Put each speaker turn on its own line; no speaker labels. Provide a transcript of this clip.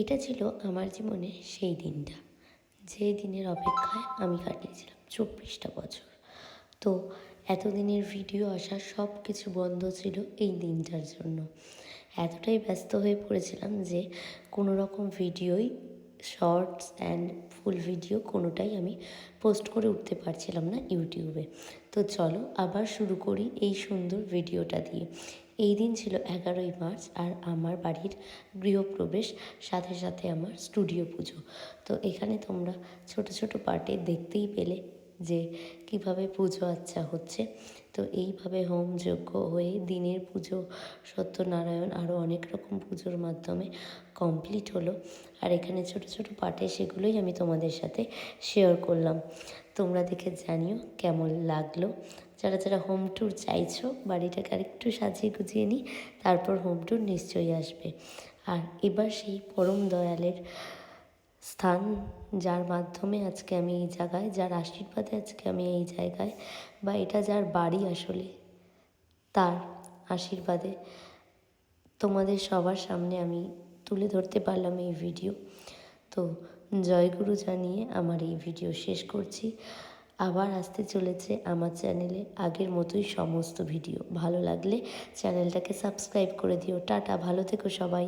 এটা ছিল আমার জীবনে সেই দিনটা। যে দিনের অপেক্ষায় আমি কাটিয়েছিলাম চব্বিশটা বছর। তো এতদিনের ভিডিও আসা সব কিছু বন্ধ ছিল এই দিনটার জন্য। এতটাই ব্যস্ত হয়ে পড়েছিলাম যে কোনো রকম ভিডিওই শর্টস অ্যান্ড ফুল ভিডিও কোনোটাই আমি পোস্ট করে উঠতে পারছিলাম না ইউটিউবে। তো চলো আবার শুরু করি এই সুন্দর ভিডিওটা দিয়ে। এই দিন ছিল এগারোই মার্চ আর আমার বাড়ির গৃহপ্রবেশ, সাথে সাথে আমার স্টুডিও পুজো। তো এখানে তোমরা ছোট ছোট পার্টে দেখতেই পেলে। যে কীভাবে পুজো আচ্ছা হচ্ছে। তো এইভাবে হোম যজ্ঞ হয়ে দিনের পুজো সত্যনারায়ণ আরও অনেক রকম পুজোর মাধ্যমে কমপ্লিট হলো। আর এখানে ছোট ছোট পার্টে সেগুলোই আমি তোমাদের সাথে শেয়ার করলাম। তোমরা দেখে জানিও কেমন লাগল। যারা যারা হোম ট্যুর চাইছো, বাড়িটাকে আরেকটু সাজিয়ে গুজিয়ে নিই, তারপর হোম ট্যুর নিশ্চয়ই আসবে। আর এবার সেই পরম দয়ালের স্থান যার মাধ্যমে আজকে আমি এই জায়গায়, যার আশীর্বাদে আজকে আমি এই জায়গায় বা এটা যার বাড়ি আসলে, তার আশীর্বাদে তোমাদের সবার সামনে আমি তুলে ধরতে পারলাম এই ভিডিও। তো জয়গুরু জানিয়ে আমার এই ভিডিও শেষ করছি। আবার আসতে চলেছে আমার চ্যানেলে আগের মতোই সমস্ত ভিডিও। ভালো লাগলে চ্যানেলটাকে সাবস্ক্রাইব করে দিও। টাটা, ভালো থেকো সবাই।